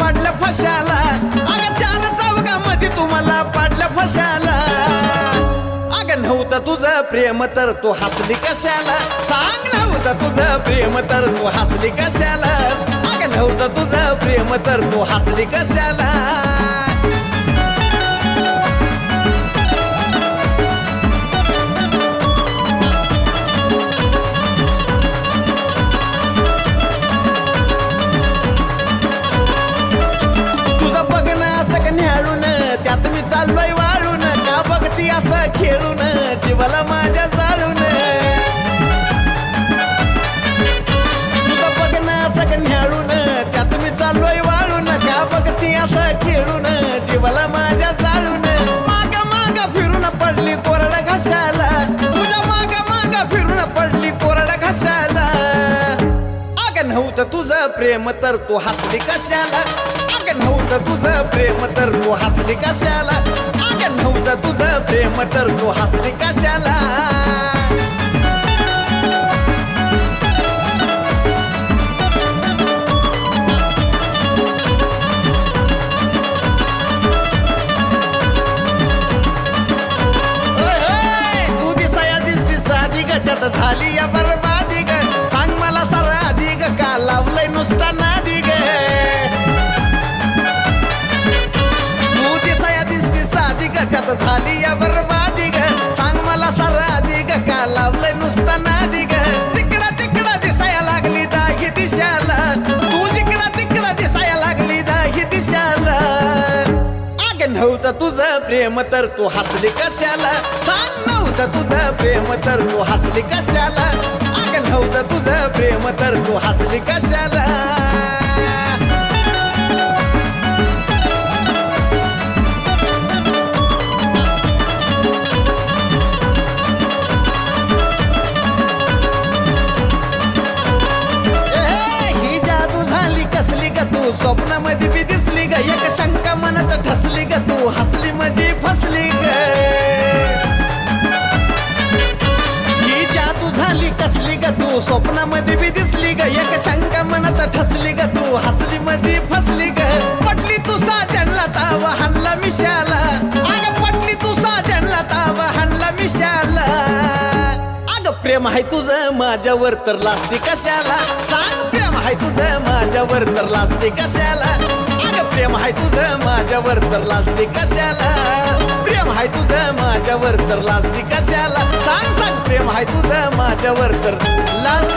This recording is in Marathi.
कशाला अगं चार चौघामध्ये तुम्हाला पाडलं फशाला अगं नव्हतं तुझं प्रेम तर तू हसली कशाला? सांग नव्हतं तुझं प्रेम तर तू हसली कशाला? अगं नव्हतं तुझं प्रेम तर तू हसली कशाला? मला माझ्या जाळून. तुझं बघणं असं का न्याळून त्यात मी चाललोय वाळून का बघती असं खेळून जीवाला माझ्या जाळून. माग माग फिरून पडली कोरडा घशाला. तुझ्या माग माग फिरून पडली कोरडा घशाला. अग नव्हतं तुझं प्रेम तर तू हसली कशाला? अग नव्हतं तुझं प्रेम तर तू हसली कशाला? प्रेम तर तू कशाला? होय, होय, तू दिसाया दिसती साधी ग त्यात झाली या बरबादी ग. सांग मला सारा आधी ग का लावलंय नुसताना त्यात झाली या बरबादी ग सांग मला सारा आधी ग का लावलंय नुसता नादी ग तिकडा तिकडा दिसाया लागली दाही दिशाला. तू जिकडा तिकडा दिसाया लागली दाही दिशाला. आग नव्हतं तुझं प्रेम तर तू हसली कशाला. सांग नव्हतं तुझं प्रेम तर तू हसली कशाला. आग नव्हतं तुझं प्रेम तर तू हसली कशाला. स्वप्नामध्ये बी दिसली ग. एक शंका मनात ठसली ग. तू हसली म्हणजे फसली ग. ही जादू झाली कसली ग? तू स्वप्नामध्ये बी दिसली ग. एक शंका मनात ठसली ग. तू हसली म्हणजे फसली ग. पटली तू साजणला ताव हाणला मिशाला. अग पटली तू साजणला ताव हाणला मिशाला. अग प्रेम आहे तुझं माझ्यावर तर लास्ती कशाला? सांग प्रेम आहे तुझं माझ्यावर तर लाजते कशाला? अग प्रेम आहे तुझं माझ्यावर तर लाजते कशाला? प्रेम आहे तुझं माझ्यावर तर लाजते कशाला? सांग सांग प्रेम आहे तुझं माझ्यावर तर लाज